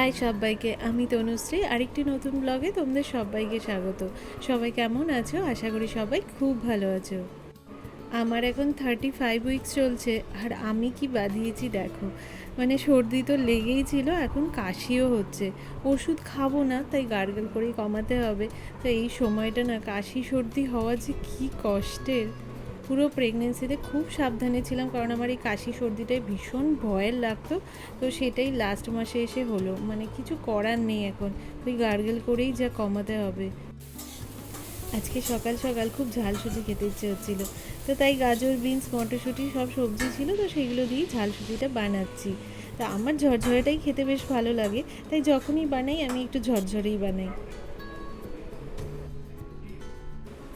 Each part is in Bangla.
হাই সবাইকে, আমি তনুশ্রী, আরেকটি নতুন ব্লগে তোমাদের সবাইকে স্বাগত। সবাই কেমন আছো? আশা করি সবাই খুব ভালো আছো। আমার এখন থার্টি ফাইভ উইকস চলছে, আর আমি কি বাঁধিয়েছি দেখো। মানে সর্দি তো লেগেই ছিল, এখন কাশিও হচ্ছে। ওষুধ খাব না, তাই গার্গেল করেই কমাতে হবে। তো এই সময়টা না, কাশি সর্দি হওয়া যে কী কষ্টের। পুরো প্রেগনেন্সিতে খুব সাবধানে ছিলাম, কারণ আমার এই কাশি সর্দিটাই ভীষণ ভয়ের লাগতো। তো সেটাই লাস্ট মাসে এসে হলো। মানে কিছু করার নেই এখন। ওই গার্গেল করেই যা কমাতে হবে। আজকে সকাল সকাল খুব ঝাল সুজি খেতে ইচ্ছে হচ্ছিল। তো তাই গাজর, বিনস, মটরশুঁটি সব সবজি ছিল, তো সেগুলো দিয়েই ঝাল সুজিটা বানাচ্ছি। তা আমার ঝরঝরেটাই খেতে বেশ ভালো লাগে। তাই যখনই বানাই, আমি একটু ঝরঝরেই বানাই।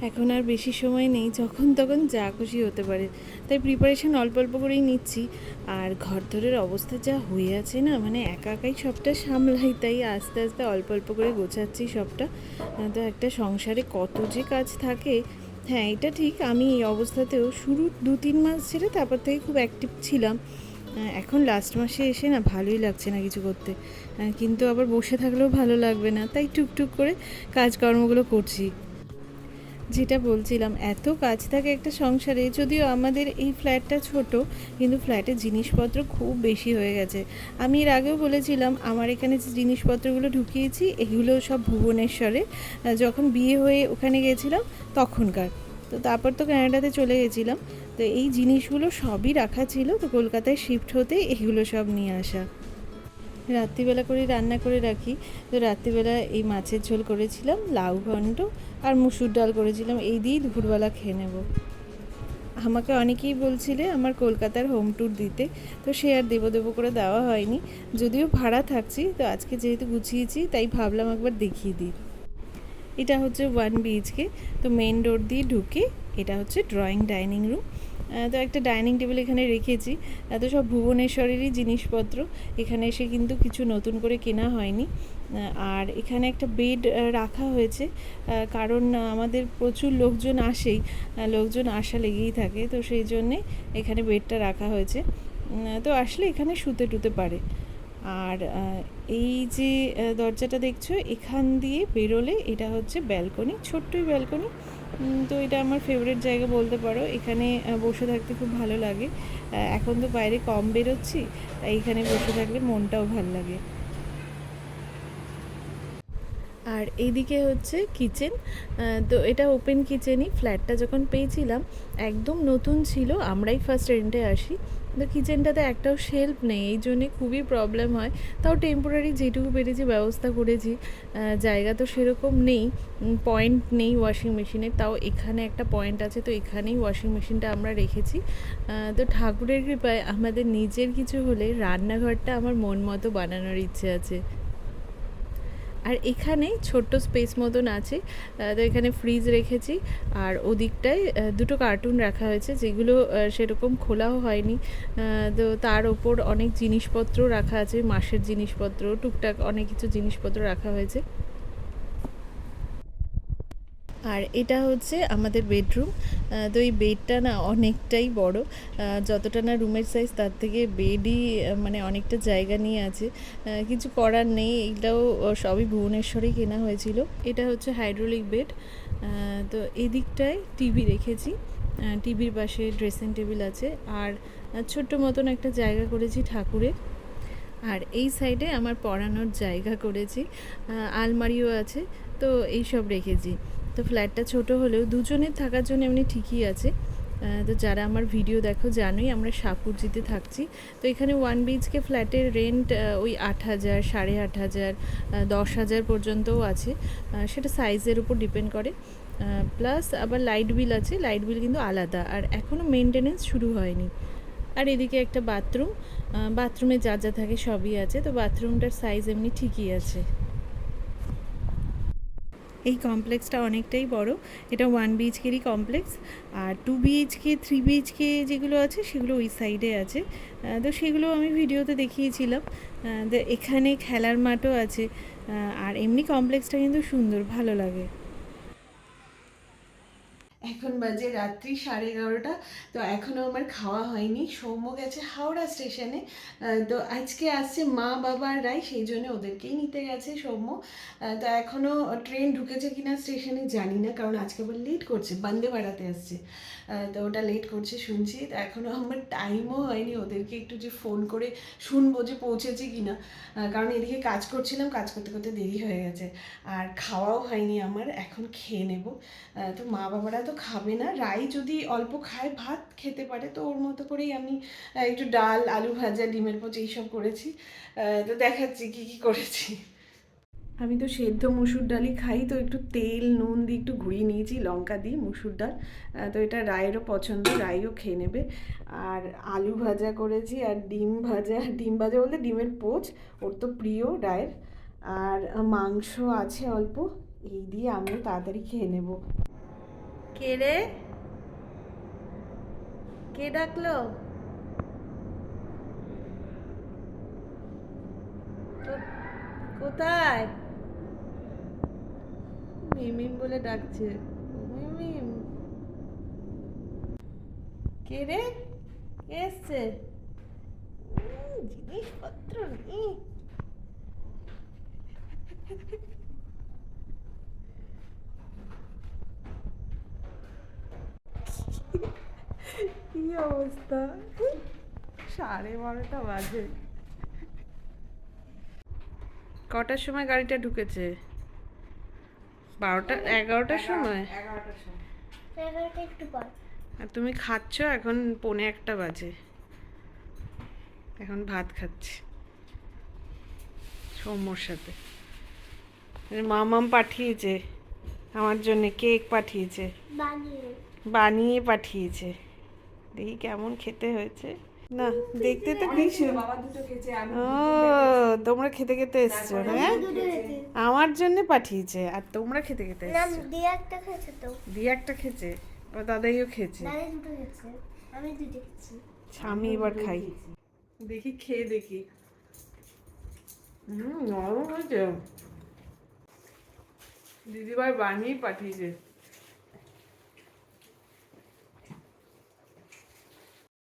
এখন আর বেশি সময় নেই, যখন তখন যা খুশি হতে পারে। তাই প্রিপারেশন অল্প অল্প করেই নিচ্ছি। আর ঘর ধরের অবস্থা যা হয়ে আছে না মানে একা একাই সবটা সামলাই, তাই আস্তে আস্তে অল্প অল্প করে গোছাচ্ছি সবটা। তো একটা সংসারে কত যে কাজ থাকে হ্যাঁ এটা ঠিক, আমি এই অবস্থাতেও শুরু দু তিন মাস ছেড়ে তারপর থেকে খুব অ্যাক্টিভ ছিলাম। এখন লাস্ট মাসে এসে না ভালোই লাগছে না কিছু করতে। কিন্তু আবার বসে থাকলেও ভালো লাগবে না, তাই টুকটুক করে কাজকর্মগুলো করছি। যেটা বলছিলাম, এত কাজ থাকে একটা সংসারে, যদিও আমাদের এই ফ্ল্যাটটা ছোট, কিন্তু ফ্ল্যাটের জিনিসপত্র খুব বেশি হয়ে গেছে। আমি এর আগেও বলেছিলাম, আমার এখানে যে জিনিসপত্রগুলো ঢুকিয়েছি, এগুলো সব ভুবনেশ্বরে। যখন বিয়ে হয়ে ওখানে গেছিলাম, তখনকার। তো তারপর তো ক্যানাডাতে চলে গেছিলাম। তো এই জিনিসগুলো সবই রাখা ছিল, তো কলকাতায় শিফট হতে এগুলো সব নিয়ে আসা। রাত্রিবেলা করে রান্না করে রাখি। তো রাত্রিবেলা এই মাছের ঝোল করেছিলাম, লাউ ঘন্ট আর মুসুর ডাল করেছিলাম। এই দিয়েই দুপুরবেলা খেয়ে নেব। আমাকে অনেকেই বলছিলে আমার কলকাতার হোম ট্যুর দিতে, তো সে আর দেবো দেবো করে দেওয়া হয়নি। যদিও ভাড়া থাকছি, তো আজকে যেহেতু গুছিয়েছি, তাই ভাবলাম একবার দেখিয়ে দিই। এটা হচ্ছে ওয়ান বিএইচকে তো মেন ডোর দিয়ে ঢুকে এটা হচ্ছে ড্রয়িং ডাইনিং রুম তো একটা ডাইনিং টেবিল এখানে রেখেছি। এত সব ভুবনেশ্বরেরই জিনিসপত্র। এখানে এসে কিন্তু কিছু নতুন করে কেনা হয়নি। আর এখানে একটা বেড রাখা হয়েছে। কারণ আমাদের প্রচুর লোকজন আসেই। লোকজন আসা লেগেই থাকে। তো সেই জন্যে এখানে বেডটা রাখা হয়েছে। তো আসলে এখানে শুতে টুতে পারে। আর এই যে দরজাটা দেখছ, এখান দিয়ে বেরোলে এটা হচ্ছে ব্যালকনি, ছোট্টই ব্যালকনি। তো এটা আমার ফেভারিট জায়গা বলতে পারো। এখানে বসে থাকতে খুব ভালো লাগে। এখন তো বাইরে কম বেরোচ্ছি, তাই এখানে বসে থাকলে মনটাও ভালো লাগে। আর এইদিকে হচ্ছে কিচেন। তো এটা ওপেন কিচেনই ফ্ল্যাটটা যখন পেয়েছিলাম, একদম নতুন ছিল। আমরাই ফার্স্ট রেন্টে আসি। তো কিচেনটাতে একটাও শেল্ফ নেই। এই জন্যে খুবই প্রবলেম হয়। তাও টেম্পোরারি যেটুকু পেরেছি, ব্যবস্থা করেছি। জায়গা তো সেরকম নেই। পয়েন্ট নেই ওয়াশিং মেশিনের তাও এখানে একটা পয়েন্ট আছে, তো এখানেই ওয়াশিং মেশিনটা আমরা রেখেছি। তো ঠাকুরের কৃপায় আমাদের নিজের কিছু হলে রান্নাঘরটা আমার মন মতো বানানোর ইচ্ছে আছে। আর এখানে ছোট্ট স্পেস মতন আছে। তো এখানে ফ্রিজ রেখেছি। আর ওদিকটায় দুটো কার্টুন রাখা হয়েছে, যেগুলো সেরকম খোলাও হয়নি। তো তার ওপর অনেক জিনিসপত্র রাখা আছে, মাসের জিনিসপত্র, টুকটাক অনেক কিছু জিনিসপত্র রাখা হয়েছে। আর এটা হচ্ছে আমাদের বেডরুম। তো এই বেডটা না অনেকটাই বড়। যতটা না রুমের সাইজ তার থেকে বেডই মানে অনেকটা জায়গা নিয়ে আছে। কিছু করার নেই। এইটাও সবই ভুবনেশ্বরেই কেনা হয়েছিল। এটা হচ্ছে হাইড্রোলিক বেড তো এদিকটায় টিভি রেখেছি। টিভির পাশে ড্রেসিং টেবিল আছে। আর ছোট্ট মতন একটা জায়গা করেছি ঠাকুরের। আর এই সাইডে আমার পড়ানোর জায়গা করেছি। আলমারিও আছে। তো এইসব রেখেছি। তো ফ্ল্যাটটা ছোট হলেও দুজনের থাকার জন্য এমনি ঠিকই আছে। তো যারা আমার ভিডিও দেখো জানোই আমরা সাপুরজিতে থাকছি। তো এখানে ওয়ান বিএইচকে ফ্ল্যাটের রেন্ট ওই আট হাজার, সাড়ে আট হাজার দশ হাজার পর্যন্তও আছে। সেটা সাইজের উপর ডিপেন্ড করে। প্লাস আবার লাইট বিল আছে লাইট বিল কিন্তু আলাদা। আর এখনও মেনটেনেন্স শুরু হয়নি। আর এদিকে একটা বাথরুম বাথরুমে যা যা থাকে সবই আছে। তো বাথরুমটার সাইজ এমনি ঠিকই আছে। এই কমপ্লেক্সটা অনেকটাই বড়। এটা ওয়ান বিএইচকেরই কমপ্লেক্স। আর টু বিএইচকে থ্রি বিএইচকে যেগুলো আছে, সেগুলো ওই সাইডে আছে। তো সেগুলো আমি ভিডিওতে দেখিয়েছিলাম। এখানে খেলার মাঠও আছে। আর এমনি কমপ্লেক্সটা কিন্তু সুন্দর, ভালো লাগে। এখন বাজে রাত্রি সাড়ে এগারোটা, তো এখনও আমার খাওয়া হয়নি। সৌম্য গেছে হাওড়া স্টেশনে তো আজকে আসছে মা, বাবা আর রাই, সেই জন্য ওদেরকেই নিতে গেছে সৌম্য। তো এখনও ট্রেন ঢুকেছে কিনা স্টেশনে জানি না, কারণ আজকে আবার লেট করছে, বন্দে ভাড়াতে আসছে। তো ওটা লেট করছে শুনছি, তো এখনও আমার টাইমও হয়নি ওদেরকে একটু যে ফোন করে শুনব যে পৌঁছেছে কিনা। কারণ এদিকে কাজ করছিলাম, কাজ করতে করতে দেরি হয়ে গেছে, আর খাওয়াও হয়নি আমার, এখন খেয়ে নেব। তো মা, বাবারা তো খাবে না। রাই যদি অল্প খায়, ভাত খেতে পারে। তো ওর মতো করেই আমি একটু ডাল, আলু ভাজা, ডিমের পোচ এইসব করেছি। তো দেখাচ্ছি কি কি করেছি। আমি তো সেদ্ধ মুসুর ডালই খাই, তো একটু তেল, নুন দিয়ে একটু ঘুরিয়ে নিয়েছি, লঙ্কা দিয়ে মুসুর ডাল। তো এটা রায়েরও পছন্দ, রাইও খেয়ে নেবে। আর আলু ভাজা করেছি, আর ডিম ভাজা ডিম ভাজা বলতে ডিমের পোচ, ওর তো প্রিয় রায়ের আর মাংস আছে অল্প, এই দিয়ে আমিও তাড়াতাড়ি খেয়ে নেব। কে রে? কে ডাকলো? কোথায়? মিমিম বলে ডাকছে। মিমিম কে রে? কে এসছে? জিনিসপত্র নেই কি অবস্থা? সাড়ে বারোটা বাজে। কটার সময় গাড়িটা ঢুকেছে? বারোটা এগারোটার সময়? এগারোটা একটু পর। আর তুমি খাচ্ছ এখন পৌনে একটা বাজে। এখন ভাত খাচ্ছি। সৌম্যর সাথে। মামাম পাঠিয়েছে। আমার জন্য কেক পাঠিয়েছে। বানিয়ে পাঠিয়েছে। দেখি কেমন খেতে হয়েছে। না দেখতে তো আমি ও তোমরা খেতে খেতে এসছো হ্যাঁ? আমার জন্য পাঠিয়েছে আর তোমরা খেতে খেতে এসছো। দিয়ে একটা খেয়েছে তো। দিয়ে একটা খেয়েছে? দাদাইও খেয়েছে। দাদি দুটো খেয়েছে আমি দুটো খেয়েছি। আমি এবার খাই। দেখি খেয়ে দেখি। হুম নরম হয়েছে। দিদিভাই বানিয়ে পাঠিয়েছে।